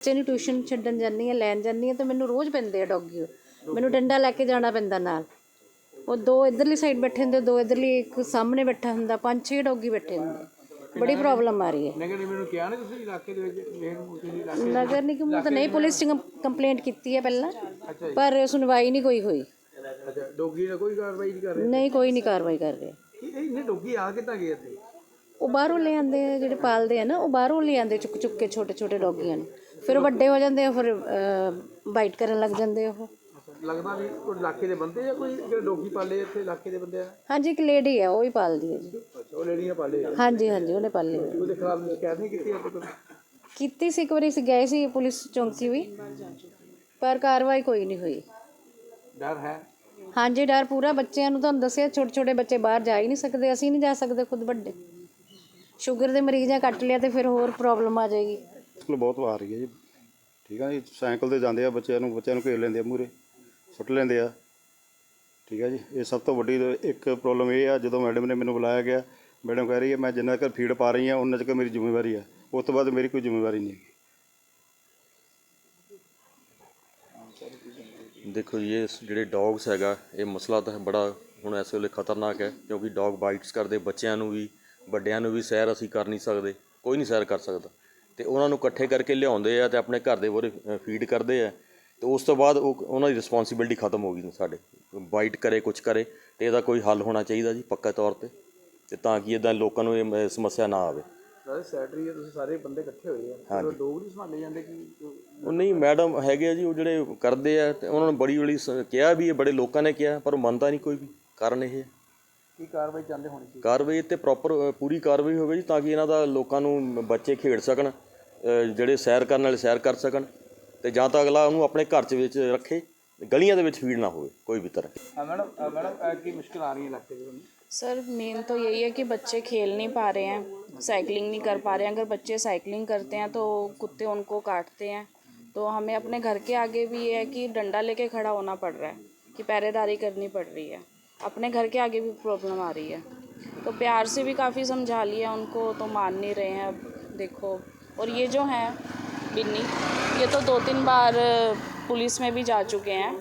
ਬੱਚੇ ਨੂੰ ਟਿਊਸ਼ਨ ਛੱਡਣ ਜਾਂਦੀ ਹਾਂ ਲੈਣ ਜਾਂਦੀ ਹਾਂ ਤਾਂ ਮੈਨੂੰ ਰੋਜ਼ ਪੈਂਦੇ ਆ ਡੌਗੀ ਮੈਨੂੰ ਡੰਡਾ ਲੈ ਕੇ ਜਾਣਾ ਪੈਂਦਾ ਨਾਲ। ਉਹ ਦੋ ਇਧਰਲੀ ਸਾਈਡ ਬੈਠੇ ਹੁੰਦੇ ਦੋ ਇਧਰਲੀ ਇੱਕ ਸਾਹਮਣੇ ਬੈਠਾ ਹੁੰਦਾ ਪੰਜ ਛੇ ਡੌਗੀ ਬੈਠੇ ਹੁੰਦੇ। ਬੜੀ ਪ੍ਰੋਬਲਮ ਆ ਰਹੀ ਹੈ। ਨਗਰ ਨਿਗਮ ਨੂੰ ਕਿਹਾ ਨਾ ਤੁਸੀਂ ਇਲਾਕੇ ਦੇ ਵਿੱਚ ਨਗਰ ਨਿਗਮ ਨੂੰ ਤਾਂ ਨਹੀਂ ਪੁਲਿਸ ਚ ਕੰਪਲੇਂਟ ਕੀਤੀ ਹੈ ਪਹਿਲਾਂ ਪਰ ਸੁਣਵਾਈ ਨਹੀਂ ਕੋਈ ਹੋਈ। ਅੱਛਾ ਡੋਗੀ ਦਾ ਕੋਈ ਕਾਰਵਾਈ ਨਹੀਂ ਕਰ ਰਹੇ? ਨਹੀਂ ਕੋਈ ਨਹੀਂ ਕਾਰਵਾਈ ਕਰ ਰਿਹਾ। ਇਹ ਇਹਨੇ ਡੋਗੀ ਆ ਕਿੱਦਾਂ ਗਏ ਇੱਥੇ? ਉਹ ਬਾਹਰੋਂ ਲੈ ਆਉਂਦੇ ਆ ਜਿਹੜੇ ਪਾਲਦੇ ਆ ਨਾ ਉਹ ਬਾਹਰੋਂ ਲੈ ਆਉਂਦੇ ਚੁੱਕ ਚੁੱਕ ਕੇ ਛੋਟੇ ਛੋਟੇ ਡੌਗੀਆਂ ਨੂੰ। ਫਿਰ ਉਹ ਵੱਡੇ ਹੋ ਜਾਂਦੇ ਆ ਫਿਰ ਬਾਈਟ ਕਰਨ ਲੱਗ ਜਾਂਦੇ ਆ ਉਹ। ਲੱਗਦਾ ਵੀ ਕੋਈ ਇਲਾਕੇ ਦੇ ਬੰਦੇ ਜਾਂ ਕੋਈ ਜਿਹੜੇ ਡੋਗੀ ਪਾਲੇ ਇੱਥੇ ਇਲਾਕੇ ਦੇ ਬੰਦੇ ਆ? ਹਾਂਜੀ ਇੱਕ ਲੇਡੀ ਹੈ ਉਹ ਹੀ ਪਾਲਦੀ ਹੈ ਜੀ। ਉਹ ਲੇਡੀਆਂ ਪਾਲੇ ਆ। ਹਾਂਜੀ ਹਾਂਜੀ ਉਹਨੇ ਪਾਲੇ ਹੋਏ। ਉਹਦੇ ਖਿਲਾਫ ਸ਼ਿਕਾਇਤ ਨਹੀਂ ਕੀਤੀ ਆਪੇ ਕੋਈ ਕੀਤੀ ਸੀ ਇੱਕ ਵਾਰੀ ਅਸੀਂ ਗਏ ਸੀ ਪੁਲਿਸ ਚੌਂਕੀ ਵੀ। ਪਰ ਕਾਰਵਾਈ ਕੋਈ ਨਹੀਂ ਹੋਈ। ਡਰ ਹੈ? ਹਾਂਜੀ ਡਰ ਪੂਰਾ ਬੱਚਿਆਂ ਨੂੰ ਤੁਹਾਨੂੰ ਦੱਸਿਆ ਛੋਟੇ ਛੋਟੇ ਬੱਚੇ ਬਾਹਰ ਜਾ ਹੀ ਨਹੀਂ ਸਕਦੇ ਅਸੀਂ ਨਹੀਂ ਜਾ ਸਕਦੇ ਖੁਦ ਵੱਡੇ। ਸ਼ੂਗਰ ਦੇ ਮਰੀਜ਼ਾਂ ਕੱਟ ਲਿਆ ਤੇ ਫਿਰ ਹੋਰ ਪ੍ਰੋਬਲਮ ਆ ਜਾਏਗੀ। ਮੁਸ਼ਕਲ ਬਹੁਤ ਆ ਰਹੀ ਹੈ ਜੀ। ਠੀਕ ਆ ਜੀ? ਸਾਈਕਲ ਤੇ ਜਾਂਦੇ ਆ, ਬੱਚਿਆਂ ਨੂੰ ਬੱਚਿਆਂ ਨੂੰ ਘੇਰ ਲੈਂਦੇ ਆ ਮੂਰੇ ਸੁੱਟ ਲੈਂਦੇ ਆ। ਠੀਕ ਆ ਜੀ? ਇਹ ਸਭ ਤੋਂ ਵੱਡੀ ਇੱਕ ਪ੍ਰੋਬਲਮ ਇਹ ਆ, ਜਦੋਂ ਮੈਡਮ ਨੇ ਮੈਨੂੰ ਬੁਲਾਇਆ ਗਿਆ ਮੈਡਮ ਕਹਿ ਰਹੀ ਹੈ, ਮੈਂ ਜਿੰਨਾ ਚਿਰ ਫੀਡ ਪਾ ਰਹੀ ਹਾਂ ਉਹਨਾਂ ਚਿਰ ਮੇਰੀ ਜ਼ਿੰਮੇਵਾਰੀ ਹੈ ਉਸ ਤੋਂ ਬਾਅਦ ਮੇਰੀ ਕੋਈ ਜ਼ਿੰਮੇਵਾਰੀ ਨਹੀਂ ਹੈਗੀ। ਦੇਖੋ ਜੀ, ਇਹ ਜਿਹੜੇ ਡੌਗਸ ਹੈਗਾ, ਇਹ ਮਸਲਾ ਤਾਂ ਬੜਾ ਹੁਣ ਇਸ ਵੇਲੇ ਖਤਰਨਾਕ ਹੈ, ਕਿਉਂਕਿ ਡੌਗ ਬਾਈਟਸ ਕਰਦੇ, ਬੱਚਿਆਂ ਨੂੰ ਵੀ, ਵੱਡਿਆਂ ਨੂੰ ਵੀ ਸੈਰ ਅਸੀਂ ਕਰ ਨਹੀਂ ਸਕਦੇ, ਕੋਈ ਨਹੀਂ ਸੈਰ ਕਰ ਸਕਦਾ। ਤੇ ਉਹਨਾਂ ਨੂੰ ਇਕੱਠੇ ਕਰਕੇ ਲਿਆਉਂਦੇ ਆ ਤੇ ਆਪਣੇ ਘਰ ਦੇ ਮੂਹਰੇ ਫੀਡ ਕਰਦੇ ਆ। ਤੇ ਉਸ ਤੋਂ ਬਾਅਦ ਉਹ ਉਹਨਾਂ ਦੀ ਰਿਸਪੌਂਸਿਬਿਲਟੀ ਖਤਮ ਹੋ ਗਈ ਸਾਡੇ। ਬਾਈਟ ਕਰੇ ਕੁਝ ਕਰੇ ਤੇ ਇਹਦਾ ਕੋਈ ਹੱਲ ਹੋਣਾ ਚਾਹੀਦਾ ਜੀ ਪੱਕਾ ਤੌਰ ਤੇ। ਤੇ ਤਾਂ ਕਿ ਇਦਾਂ ਲੋਕਾਂ ਨੂੰ ਇਹ ਸਮੱਸਿਆ ਨਾ ਆਵੇ। ਸਾਰੇ ਤੁਸੀਂ ਬੰਦੇ ਇਕੱਠੇ ਹੋਏ ਆ। ਨਹੀਂ ਸੰਭਾਲੇ ਜਾਂਦੇ ਕਿ ਉਹ ਨਹੀਂ ਮੈਡਮ ਹੈਗੇ ਆ ਜੀ ਉਹ ਜਿਹੜੇ ਕਰਦੇ ਆ ਤੇ ਉਹਨਾਂ ਨੂੰ ਬੜੀ ਬੜੀ ਕਿਹਾ ਵੀ ਹੈ ਬੜੇ ਲੋਕਾਂ ਨੇ ਕਿਹਾ ਪਰ ਮੰਨਦਾ ਨਹੀਂ ਕੋਈ ਵੀ। ਕਾਰਨ ਇਹ ਹੈ ਕੀ ਕਾਰਵਾਈ ਚਾਹੁੰਦੇ ਹੋਣੀ ਚਾਹੀਦੀ? ਕਾਰਵਾਈ ਤੇ ਪ੍ਰੋਪਰ ਪੂਰੀ ਕਾਰਵਾਈ ਹੋਵੇ ਜੀ ਤਾਂ ਕਿ ਇਹਨਾਂ ਦਾ ਲੋਕਾਂ ਨੂੰ ਬੱਚੇ ਖੇਡ ਸਕਣ। ਜਿਹੜੇ ਸੈਰ ਕਰਨ ਵਾਲੇ ਸੈਰ ਕਰ ਸਕਣ ਤੇ ਜਾਂ ਤਾਂ ਅਗਲਾ ਉਹਨੂੰ ਆਪਣੇ ਘਰ 'ਚ ਵਿੱਚ ਰੱਖੇ ਗਲੀਆਂ ਦੇ ਵਿੱਚ ਫੀਡ ਨਾ ਹੋਵੇ ਕੋਈ ਵੀ ਤਰ੍ਹਾਂ ਹਾਂ ਮੈਡਮ ਅ, ਮੈਡਮ ਅ, ਕੀ ਮੁਸ਼ਕਲ ਆ ਰਹੀ ਹੈ ਇਲਾਕੇ ਦੇ ਵਿੱਚ सर मेन तो यही है कि बच्चे खेल नहीं पा रहे हैं साइकिलिंग नहीं कर पा रहे हैं अगर बच्चे साइकिलिंग करते हैं तो कुत्ते उनको काटते हैं तो हमें अपने घर के आगे भी ये है कि डंडा लेके खड़ा होना पड़ रहा है कि पहरेदारी करनी पड़ रही है अपने घर के आगे भी प्रॉब्लम आ रही है तो प्यार से भी काफ़ी समझा लिया उनको तो मान नहीं रहे हैं अब देखो और ये जो हैं बिन्नी ये तो दो तीन बार पुलिस में भी जा चुके हैं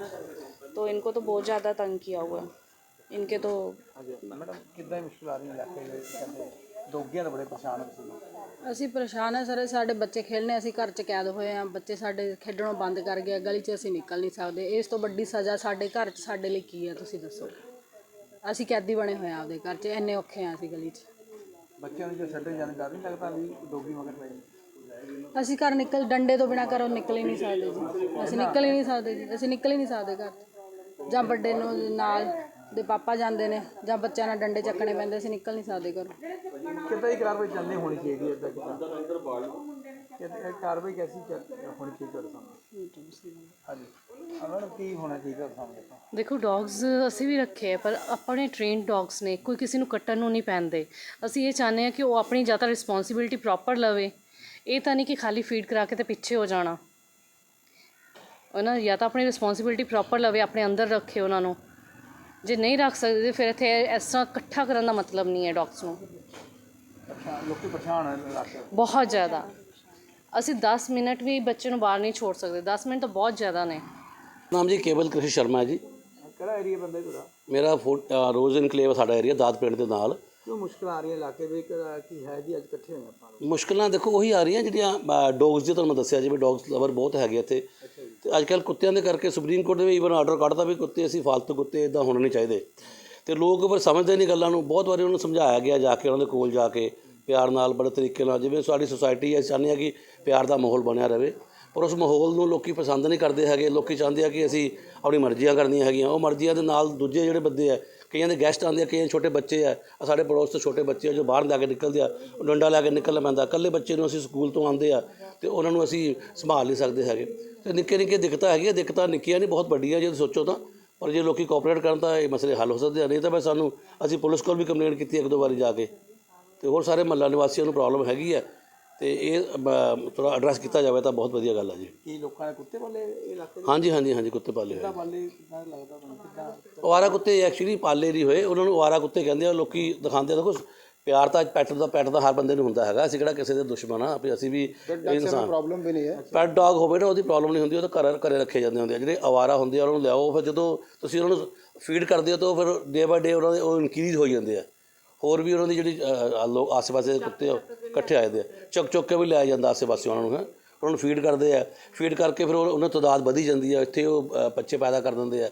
तो इनको तो बहुत ज़्यादा तंग किया हुआ है इनके तो ਹਾਂਜੀ ਮੈਡਮ ਕਿੱਦਾਂ ਦੀ ਮੁਸ਼ਕਲ ਆ ਰਹੀ ਹੈ ਇਲਾਕੇ ਦੇ ਵਿੱਚ ਕਹਿੰਦੇ ਡੋਗੀਆਂ ਦਾ ਬੜੇ ਪਰੇਸ਼ਾਨ ਹੋ ਤੁਸੀਂ ਅਸੀਂ ਪਰੇਸ਼ਾਨ ਆ ਸਰ ਸਾਡੇ ਬੱਚੇ ਖੇਡਣੇ ਅਸੀਂ ਘਰ 'ਚ ਕੈਦ ਹੋਏ ਆ ਬੱਚੇ ਸਾਡੇ ਖੇਡਣੋਂ ਬੰਦ ਕਰ ਗਏ ਗਲੀ 'ਚ ਅਸੀਂ ਨਿਕਲ ਨਹੀਂ ਸਕਦੇ ਇਸ ਤੋਂ ਵੱਡੀ ਸਜ਼ਾ ਸਾਡੇ ਘਰ 'ਚ ਸਾਡੇ ਲਈ ਕੀ ਆ ਤੁਸੀਂ ਦੱਸੋ ਅਸੀਂ ਕੈਦੀ ਬਣੇ ਹੋਏ ਆ ਆਪਦੇ ਘਰ 'ਚ ਇੰਨੇ ਔਖੇ ਆ ਅਸੀਂ ਗਲੀ 'ਚ ਬੱਚਿਆਂ ਨੂੰ ਜੋ ਛੱਡਣ ਜਾਣ ਡਰ ਨਹੀਂ ਲੱਗਦਾ ਵੀ ਡੋਗੀ ਮਗਰ ਪੈ ਜਾਏ ਅਸੀਂ ਘਰ ਨਿਕਲ ਡੰਡੇ ਤੋਂ ਬਿਨਾ ਘਰੋਂ ਨਿਕਲ ਹੀ ਨਹੀਂ ਸਕਦੇ ਜੀ। ਅਸੀਂ ਨਿਕਲ ਹੀ ਨਹੀਂ ਸਕਦੇ ਜੀ। ਅਸੀਂ ਨਿਕਲ ਹੀ ਨਹੀਂ ਸਕਦੇ ਘਰ। ਜਾਂ ਵੱਡੇ ਨੂੰ ਨਾਲ ਦੇ ਪਾਪਾ ਜਾਂਦੇ ਨੇ ਜਾਂ ਬੱਚਿਆਂ ਨਾਲ ਡੰਡੇ ਚੱਕਣੇ ਪੈਂਦੇ ਅਸੀਂ ਨਿਕਲ ਨਹੀਂ ਸਕਦੇ ਘਰੋਂ। ਕਿੱਦਾਂ ਦੀ ਕਾਰਵਾਈ ਚਾਹੁੰਦੇ ਹੋਣੀ ਚਾਹੀਦੀ ਹੈ ਇਦਾਂ ਕਿੱਦਾਂ? ਕਿੱਦਾਂ ਇਹ ਕਾਰਵਾਈ ਕੈਸੀ ਚੱਲ- ਹੋਣੀ ਚਾਹੀਦੀ ਤੁਹਾਡੇ ਸਾਹਮਣੇ? ਹਾਂਜੀ। ਹਾਂ ਮੈਡਮ ਕੀ ਹੋਣਾ ਚਾਹੀਦਾ ਸਾਹਮਣੇ ਦੇਖੋ ਡੌਗਸ ਅਸੀਂ ਵੀ ਰੱਖੇ ਆ ਪਰ ਆਪਣੇ ਟ੍ਰੇਨਡ ਡੌਗਸ ਨੇ ਕੋਈ ਕਿਸੇ ਨੂੰ ਕੱਟਣ ਨੂੰ ਨਹੀਂ ਪੈਂਦੇ। ਅਸੀਂ ਇਹ ਚਾਹੁੰਦੇ ਆ ਕਿ ਉਹ ਆਪਣੀ ਜ਼ਿਆਦਾ ਰਿਸਪੌਂਸਿਬਿਲਟੀ ਪ੍ਰੋਪਰ ਲਵੇ। ਇਹ ਤਾਂ ਨਹੀਂ ਕਿ ਖਾਲੀ ਫੀਡ ਕਰਾ ਕੇ ਤੇ ਪਿੱਛੇ ਹੋ ਜਾਣਾ। ਉਹਨਾਂ ਜਾਂ ਤਾਂ ਆਪਣੀ ਰਿਸਪੌਂਸਿਬਿਲਟੀ ਪ੍ਰੋਪਰ ਲਵੇ ਆਪਣੇ ਅੰਦਰ ਰੱਖੇ ਉਹਨਾਂ ਨੂੰ। ਜੇ ਨਹੀਂ ਰੱਖ ਸਕਦੇ ਫਿਰ ਇੱਥੇ ਇਸ ਤਰ੍ਹਾਂ ਇਕੱਠਾ ਕਰਨ ਦਾ ਮਤਲਬ ਨਹੀਂ ਹੈ ਡੌਗਸ ਨੂੰ। ਲੋਕੀ ਬਹੁਤ ਜ਼ਿਆਦਾ। ਅਸੀਂ 10 ਮਿੰਟ ਵੀ ਬੱਚੇ ਨੂੰ ਬਾਹਰ ਨਹੀਂ ਛੋੜ ਸਕਦੇ। 10 ਮਿੰਟ ਤਾਂ ਬਹੁਤ ਜ਼ਿਆਦਾ ਨੇ। ਨਾਮ ਜੀ ਕੇਵਲ ਕ੍ਰਿਸ਼ਨ ਸ਼ਰਮਾ ਜੀ। ਕਿਹੜਾ ਏਰੀਆ ਬੰਦਾ ਤੁਹਾਡਾ? ਮੇਰਾ ਰੋਜ਼ ਇਨਕਲੇਵ ਸਾਡਾ ਏਰੀਆ ਦਾਦ ਪਿੰਡ ਦੇ ਨਾਲ। ਕਿਉਂ ਮੁਸ਼ਕਲ ਆ ਰਹੀ ਹੈ ਇਲਾਕੇ ਵਿੱਚ? ਕਿ- ਹੈ ਜੀ ਅੱਜ ਇਕੱਠੇ ਹੋਏ ਆਪਾਂ। ਮੁਸ਼ਕਲਾਂ ਦੇਖੋ ਉਹੀ ਆ ਰਹੀਆਂ ਜਿਹੜੀਆਂ ਡੌਗਸ ਦੀ ਤੁਹਾਨੂੰ ਦੱਸਿਆ ਜਿਵੇਂ ਡੌਗਸ ਲਵਰ ਬਹੁਤ ਹੈਗੇ ਇੱਥੇ। ਤੇ ਅੱਜ ਕੱਲ ਕੁੱਤਿਆਂ ਦੇ ਕਰਕੇ ਸੁਪਰੀਮ ਕੋਰਟ ਨੇ ਵੀ ਈਵਨ ਆਰਡਰ ਕੱਢਤਾ ਵੀ ਕੁੱਤੇ ਅਸੀਂ ਫਾਲਤੂ ਕੁੱਤੇ ਇਦਾਂ ਹੋਣੇ ਨਹੀਂ ਚਾਹੀਦੇ। ਤੇ ਲੋਕ ਪਰ ਸਮਝਦੇ ਨਹੀਂ ਗੱਲਾਂ ਨੂੰ। ਬਹੁਤ ਵਾਰੀ ਉਹਨਾਂ ਨੂੰ ਸਮਝਾਇਆ ਗਿਆ ਜਾ ਕੇ ਉਹਨਾਂ ਦੇ ਕੋਲ ਜਾ ਕੇ ਪਿਆਰ ਨਾਲ ਬੜੇ ਤਰੀਕੇ ਨਾਲ। ਜਿਵੇਂ ਸਾਡੀ ਸੁਸਾਇਟੀ ਹੈ ਚਾਹੁੰਦੇ ਹਾਂ ਕਿ ਪਿਆਰ ਦਾ ਮਾਹੌਲ ਬਣਿਆ ਰਹੇ ਪਰ ਉਸ ਮਾਹੌਲ ਨੂੰ ਲੋਕੀ ਪਸੰਦ ਨਹੀਂ ਕਰਦੇ ਹੈਗੇ। ਲੋਕੀ ਚਾਹੁੰਦੇ ਆ ਕਿ ਅਸੀਂ ਆਪਣੀ ਮਰਜ਼ੀਆਂ ਕਰਨੀਆਂ ਹੈਗੀਆਂ। ਉਹ ਮਰਜ਼ੀਆਂ ਦੇ ਨਾਲ ਦੂਜੇ ਜਿਹੜੇ ਬੰਦੇ ਆ ਕਈਆਂ ਦੇ ਗੈਸਟ ਆਉਂਦੇ ਆ, ਕਈਆਂ ਦੇ ਛੋਟੇ ਬੱਚੇ ਆ। ਆਹ ਸਾਡੇ ਪੜੋਸ ਤੋਂ ਛੋਟੇ ਬੱਚੇ ਆ, ਜੋ ਬਾਹਰ ਲੈ ਕੇ ਨਿਕਲਦੇ ਆ, ਉਹ ਡੰਡਾ ਲੈ ਕੇ ਨਿਕਲਣਾ ਪੈਂਦਾ। ਇਕੱਲੇ ਬੱਚੇ ਨੂੰ ਅਸੀਂ ਸਕੂਲ ਤੋਂ ਆਉਂਦੇ ਆ ਤੇ ਉਹਨਾਂ ਨੂੰ ਅਸੀਂ ਸੰਭਾਲ ਨਹੀਂ ਸਕਦੇ ਹੈਗੇ। ਤੇ ਨਿੱਕੇ ਨਿੱਕੇ ਦਿੱਕਤਾਂ ਹੈਗੀਆਂ, ਦਿੱਕਤਾਂ ਨਿੱਕੀਆਂ ਨਹੀਂ, ਬਹੁਤ ਵੱਡੀਆਂ ਜੇ ਤੁਸੀਂ ਸੋਚੋ ਤਾਂ। ਪਰ ਜੇ ਲੋਕੀ ਕੋਆਪਰੇਟ ਕਰਨ ਤਾਂ ਇਹ ਮਸਲੇ ਹੱਲ ਹੋ ਸਕਦੇ ਆ, ਨਹੀਂ ਤਾਂ ਮੈਂ ਸਾਨੂੰ ਅਸੀਂ ਪੁਲਿਸ ਕੋਲ ਵੀ ਕੰਪਲੇਂਟ ਕੀਤੀ ਇੱਕ ਦੋ ਵਾਰੀ ਜਾ ਕੇ। ਤੇ ਹੋਰ ਸਾਰੇ ਮਹੱਲਾ ਨਿਵਾਸੀਆਂ ਨੂੰ ਪ੍ਰੋਬਲਮ ਹੈਗੀ ਹੈ ਤੇ ਇਹ ਥੋੜਾ ਐਡਰੈਸ ਕੀਤਾ ਜਾਵੇ ਤਾਂ ਬਹੁਤ ਵਧੀਆ ਗੱਲ ਹੈ ਜੀ। ਕੀ ਲੋਕਾਂ ਦੇ ਕੁੱਤੇ ਵਾਲੇ ਇਲਾਕੇ ਹਾਂਜੀ ਹਾਂਜੀ ਹਾਂਜੀ ਕੁੱਤੇ ਪਾਲੇ ਹੋਏ। ਵਾਲੇ ਕਿੱਦਾਂ ਲੱਗਦਾ ਤੁਹਾਨੂੰ? ਕਿੱਦਾਂ? ਅਵਾਰਾ ਕੁੱਤੇ ਐਕਚੁਅਲੀ ਪਾਲੇ ਨਹੀਂ ਹੋਏ ਉਹਨਾਂ ਨੂੰ ਅਵਾਰਾ ਕੁੱਤੇ ਕਹਿੰਦੇ ਆ ਲੋਕੀ ਦਿਖਾਉਂਦੇ ਆ ਦੇਖੋ ਪਿਆਰ ਤਾਂ ਪੈਟ ਦਾ ਪੈਟ ਦਾ ਹਰ ਬੰਦੇ ਨੂੰ ਹੁੰਦਾ ਹੈਗਾ ਅਸੀਂ ਕਿਹੜਾ ਕਿਸੇ ਦੇ ਦੁਸ਼ਮਣ ਆ ਵੀ ਅਸੀਂ ਵੀ ਇਨਸਾਨ। ਪ੍ਰੋਬਲਮ ਵੀ ਨਹੀਂ ਹੈ। ਪੈਟ ਡੌਗ ਹੋਵੇ ਨਾ ਉਹਦੀ ਪ੍ਰੋਬਲਮ ਨਹੀਂ ਹੁੰਦੀ ਉਹ ਤਾਂ ਘਰ ਘਰੇ ਰੱਖੇ ਜਾਂਦੇ ਹੁੰਦੇ ਆ ਜਿਹੜੇ ਅਵਾਰਾ ਹੁੰਦੇ ਆ ਉਹਨਾਂ ਨੂੰ ਲਿਆਓ ਫਿਰ ਜਦੋਂ ਤੁਸੀਂ ਉਹਨਾਂ ਨੂੰ ਫੀਡ ਕਰਦੇ ਹੋ ਤਾਂ ਉਹ ਫਿਰ ਡੇ ਬਾਏ ਡੇ ਉਹਨਾਂ ਦੇ ਉਹ ਇਨਕਰੀਜ਼ ਹੋਈ ਜਾਂਦੇ ਆ। ਹੋਰ ਵੀ ਉਹਨਾਂ ਦੀ ਜਿਹੜੀ ਲੋਕ ਆਸ-ਪਾਸੇ ਦੇ ਕੁੱਤੇ ਆ, ਉਹ ਇਕੱਠੇ ਆ। ਜਾਂਦੇ ਆ। ਚੁੱਕ ਚੁੱਕ ਕੇ ਵੀ ਲਿਆਇਆ ਜਾਂਦਾ ਆਸੇ-ਪਾਸੇ ਉਹਨਾਂ ਨੂੰ ਹੈ। ਉਹਨਾਂ ਨੂੰ ਫੀਡ ਕਰਦੇ ਆ। ਫੀਡ ਕਰਕੇ ਫਿਰ ਉਹ- ਉਹਨਾਂ ਦੀ ਤਾਦਾਦ ਵਧੀ ਜਾਂਦੀ ਆ। ਇੱਥੇ ਉਹ ਅ, ਬੱਚੇ ਪੈਦਾ ਕਰ ਦਿੰਦੇ ਆ।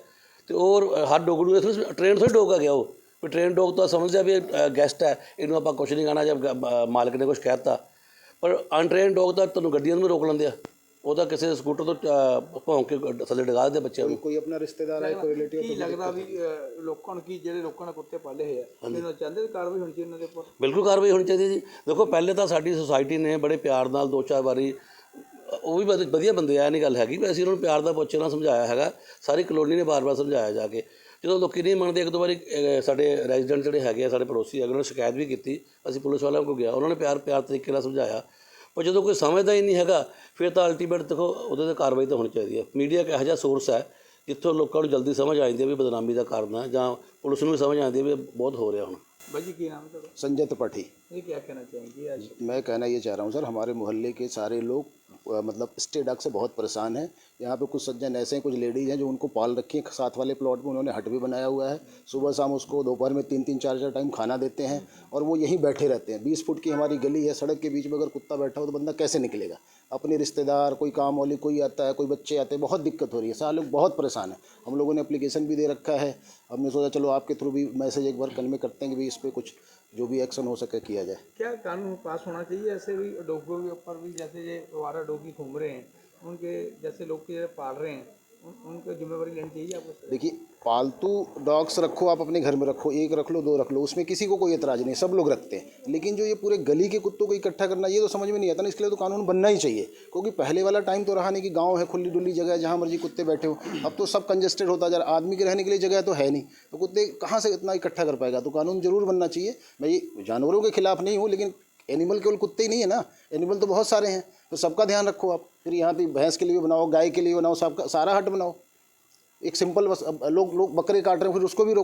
ਤੇ ਹੋਰ ਹਰ ਡੋਗ ਨੂੰ ਟ੍ਰੇਨ ਤੋਂ ਡੋਗ ਆ ਗਿਆ ਉਹ। ਵੀ ਟ੍ਰੇਨ ਡੋਗ ਤਾਂ ਸਮਝਦਾ ਵੀ ਗੈਸਟ ਹੈ ਇਹਨੂੰ ਆਪਾਂ ਕੁਝ ਨਹੀਂ ਕਹਿਣਾ ਜਦ ਮਾਲਕ ਨੇ ਕੁਝ ਕਹਿਤਾ ਪਰ ਅਨਟ੍ਰੇਨ ਡੋਗ ਤਾਂ ਤੁਹਾਨੂੰ ਗੱਡੀਆਂ ਨੂੰ ਵੀ ਰੋਕ ਲੈਂਦੇ ਆ। ਉਹ ਤਾਂ ਕਿਸੇ ਸਕੂਟਰ ਤੋਂ ਭੌਂਕ ਕੇ ਥੱਲੇ ਡਗਾ ਦਿੰਦੇ ਬੱਚਿਆਂ ਨੂੰ। ਕੋਈ ਆਪਣਾ ਰਿਸ਼ਤੇਦਾਰ ਹੈ ਕੋਈ ਰਿਲੇਟਿਵ ਕੀ ਲੱਗਦਾ ਵੀ ਅਹ, ਲੋਕਾਂ ਨੂੰ ਕੀ ਜਿਹੜੇ ਲੋਕਾਂ ਨੇ ਕੁੱਤੇ ਪਾਲੇ ਹੋਏ ਆ ਇਹਨਾਂ ਚਾਹੁੰਦੇ ਵੀ ਕਾਰਵਾਈ ਹੋਣੀ ਚਾਹੀਦੀ ਇਹਨਾਂ ਦੇ ਉੱਪਰ? ਬਿਲਕੁਲ ਕਾਰਵਾਈ ਹੋਣੀ ਚਾਹੀਦੀ ਜੀ। ਦੇਖੋ ਪਹਿਲੇ ਤਾਂ ਸਾਡੀ ਸੁਸਾਇਟੀ ਨੇ ਬੜੇ ਪਿਆਰ ਨਾਲ ਦੋ ਚਾਰ ਵਾਰੀ ਉਹ ਵੀ ਵਧ- ਵਧੀਆ ਬੰਦੇ ਆ ਇਹ ਨਹੀਂ ਗੱਲ ਹੈਗੀ ਵੀ ਅਸੀਂ ਉਹਨਾਂ ਨੂੰ ਪਿਆਰ ਦਾ ਪੁੱਛੇ ਨਾਲ ਸਮਝਾਇਆ ਹੈਗਾ। ਸਾਰੀ ਕਲੋਨੀ ਨੇ ਬਾਰ-ਬਾਰ ਸਮਝਾਇਆ ਜਾ ਕੇ। ਜਦੋਂ ਲੋਕੀ ਨਹੀਂ ਮੰਨਦੇ ਇੱਕ ਦੋ ਵਾਰੀ ਸਾਡੇ ਰੈਜ਼ੀਡੈਂਟ ਜਿਹੜੇ ਹੈਗੇ ਆ ਸਾਡੇ ਪੜੋਸੀ ਹੈਗੇ ਉਹਨਾਂ ਨੇ ਸ਼ਿਕਾਇਤ ਵੀ ਕੀਤੀ। ਅਸੀਂ ਪੁਲਿਸ ਵਾਲਿਆਂ ਕੋਲ ਗਿਆ ਉਹਨਾਂ ਨੇ ਪਿਆਰ ਪਿਆਰ ਤਰੀਕੇ ਨਾਲ ਸਮਝਾਇਆ। ਪਰ ਜਦੋਂ ਕੋਈ ਸਮਝਦਾ ਹੀ ਨਹੀਂ ਹੈਗਾ ਫਿਰ ਤਾਂ ਅਲਟੀਮੇਟ ਦੇਖੋ ਉਹਦੇ ਤੇ ਕਾਰਵਾਈ ਤਾਂ ਹੋਣੀ ਚਾਹੀਦੀ ਹੈ। ਮੀਡੀਆ ਇੱਕ ਇਹੋ ਜਿਹਾ ਸੋਰਸ ਹੈ ਜਿੱਥੋਂ ਲੋਕਾਂ ਨੂੰ ਜਲਦੀ ਸਮਝ ਆ ਜਾਂਦੀ ਹੈ ਵੀ ਬਦਨਾਮੀ ਦਾ ਕਾਰਨ ਹੈ ਜਾਂ ਪੁਲਿਸ ਨੂੰ ਵੀ ਸਮਝ ਆਉਂਦੀ ਹੈ ਵੀ ਬਹੁਤ ਹੋ ਰਿਹਾ ਹੁਣ। भाजी की नाम है सर संजय त्रिपाठी ये ਕਹਿਣਾ कहना चाहेंगे आज मैं कहना ये चाह रहा हूँ सर हमारे मोहल्ले के सारे लोग मतलब स्टे डॉग से बहुत परेशान हैं। यहाँ पे कुछ सज्जन ऐसे हैं, कुछ लेडीज़ हैं जो उनको पाल रखी हैं। साथ वाले प्लॉट में उन्होंने हट भी बनाया हुआ है। सुबह शाम उसको दोपहर में तीन तीन चार चार टाइम खाना देते हैं और वो यहीं बैठे रहते हैं। बीस फुट की हमारी गली है, सड़क के बीच में अगर कुत्ता बैठा हो तो बंदा कैसे निकलेगा? अपने रिश्तेदार, कोई काम वाली, कोई आता है, कोई बच्चे आते हैं, बहुत दिक्कत हो रही है। सारे लोग बहुत परेशान हैं। हम लोगों ने एप्लीकेशन भी दे रखा है। हमने सोचा, चलो आपके थ्रू भी मैसेज एक बार कन्वे करते हैं कि भाई इस पर कुछ जो भी एक्शन हो सके किया जाए क्या कानून पास होना चाहिए ऐसे भी डॉगों के ऊपर भी जैसे ये आवारा डॉगी घूम रहे हैं उनके जैसे लोग के पाल रहे हैं उन, जिम्मेवारी चाहिए आपको देखिए, पालतू डॉग्स रखो, आप अपने घर में रखो, एक रख लो, दो रख लो, उसमें किसी को कोई एतराज़ नहीं, सब लोग रखते हैं। लेकिन जो ये पूरे गली के कुत्तों को इकट्ठा करना, ये तो समझ में नहीं आता ना, इसके लिए तो कानून बनना ही चाहिए। क्योंकि पहले वाला टाइम तो रहा नहीं कि गाँव है, खुली डुली जगह जहाँ मर्ज़ी कुत्ते बैठे हो। अब तो सब कंजेस्टेड होता जा रहा आदमी के रहने के लिए जगह तो है नहीं। तो कुत्ते कहाँ से इतना इकट्ठा कर पाएगा? तो कानून ज़रूर बनना चाहिए। मैं ये जानवरों के खिलाफ नहीं हूँ, लेकिन एनिमल केवल कुत्ते ही नहीं है ना। एनिमल तो बहुत सारे हैं। तो सबका ध्यान रखो आप। फिर यहाँ पे भैंस के लिए बनाओ गाय के लिए बनाओ सबका सारा हट बनाओ एक सिंपल बस अब लोग लोग बकरे काट रहे हैं फिर उसको भी रोको